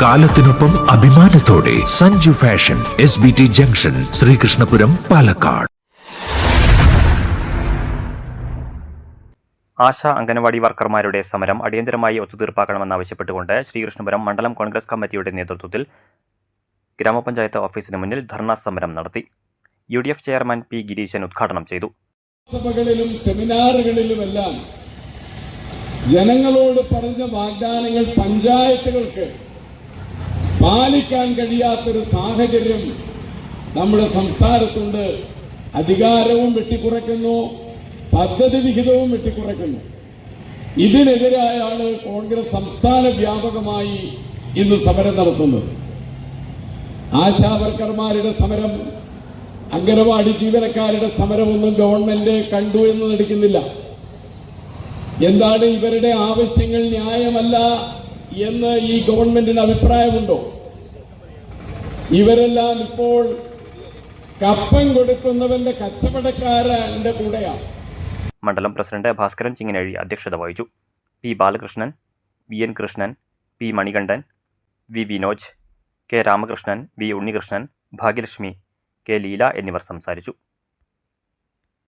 കാലത്തിനൊപ്പം അഭിമാനത്തോടെ Sanju fashion S B T junction Sreekrishnapuram Palakkad. Asha anganwadi വർക്കർമാരുടെ സമരം അടിയന്തരമായി ഒത്തുതീർപ്പാക്കണമെന്നാവശ്യപ്പെട്ടുകൊണ്ട് ശ്രീകൃഷ്ണപുരം മണ്ഡലം കോൺഗ്രസ് കമ്മിറ്റിയുടെ നേതൃത്വത്തിൽ ഗ്രാമപഞ്ചായത്ത് ഓഫീസിന് മുന്നിൽ ധർണാ സമരം നടത്തി. U D F chairman P Gireeshan ഉദ്ഘാടനം ചെയ്തു. സഭകളിലും സെമിനാറുകളിലുമെല്ലാം ജനങ്ങളോട് പറഞ്ഞ വാഗ്ദാനങ്ങൾ പഞ്ചായത്തുകൾക്ക് പാലിക്കാൻ കഴിയാത്തൊരു സാഹചര്യം നമ്മുടെ സംസ്ഥാനത്തുണ്ട്. അധികാരവും വെട്ടിക്കുറയ്ക്കുന്നു പദ്ധതി വിഹിതവും വെട്ടിക്കുറയ്ക്കുന്നു. ഇതിനെതിരായാണ് കോൺഗ്രസ് സംസ്ഥാന വ്യാപകമായി ഇന്ന് സമരം നടത്തുന്നത്. ആശാവർക്കർമാരുടെ സമരം അംഗനവാടി ജീവനക്കാരുടെ സമരമൊന്നും ഗവൺമെന്റ് കണ്ടു എന്ന് നടിക്കുന്നില്ല. എന്താണ് ഇവരുടെ ആവശ്യങ്ങൾ ന്യായമല്ല എന്ന് ഈ ഗവൺമെന്റിന് അഭിപ്രായമുണ്ടോ? ഇവരെല്ലാം ഇപ്പോൾ കപ്പം കൊടുക്കുന്നവന്റെ കച്ചവടക്കാരന്റെ കൂടെയാണ്. മണ്ഡലം പ്രസിഡന്റ് ഭാസ്കരൻ ചിങ്ങനഴി അധ്യക്ഷത വഹിച്ചു. P Balakrishnan V N Krishnan P Manikandan V Vinoj K Ramakrishnan V Unnikrishnan Bhagyalakshmi K Leela എന്നിവർ സംസാരിച്ചു.